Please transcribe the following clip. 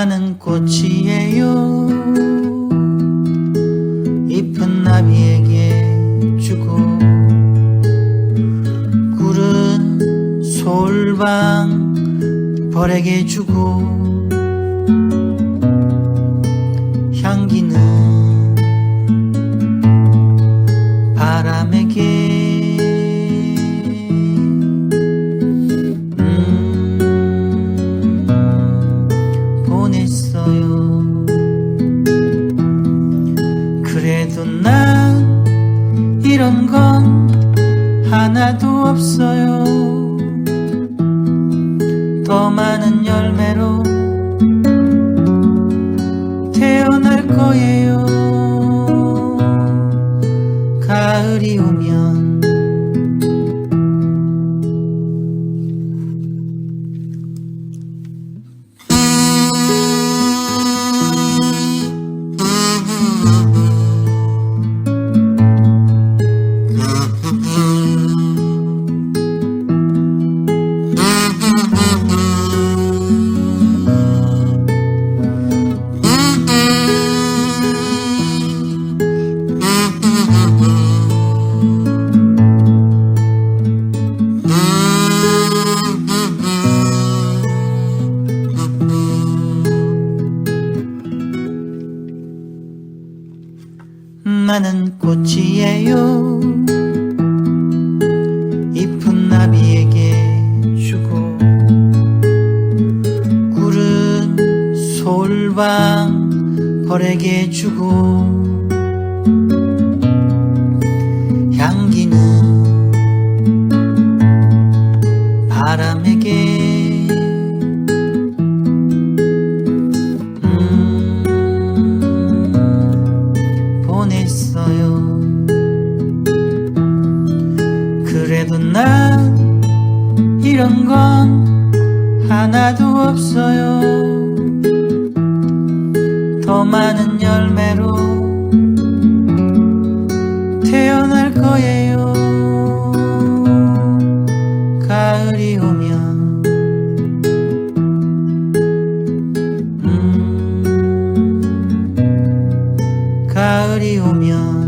나는 꽃이에요. 잎은 나비에게 주고 꿀은 솔방 벌에게 주고 향기는 건 하나도 없어요. 더 많은 열매로 태어날 거예요. 가을이 오면 나는 꽃이에요. 잎은 나비에게 주고 꿀은 솔방 벌에게 주고 난 이런 건 하나도 없어요. 더 많은 열매로 태어날 거예요. 가을이 오면. 음, 가을이 오면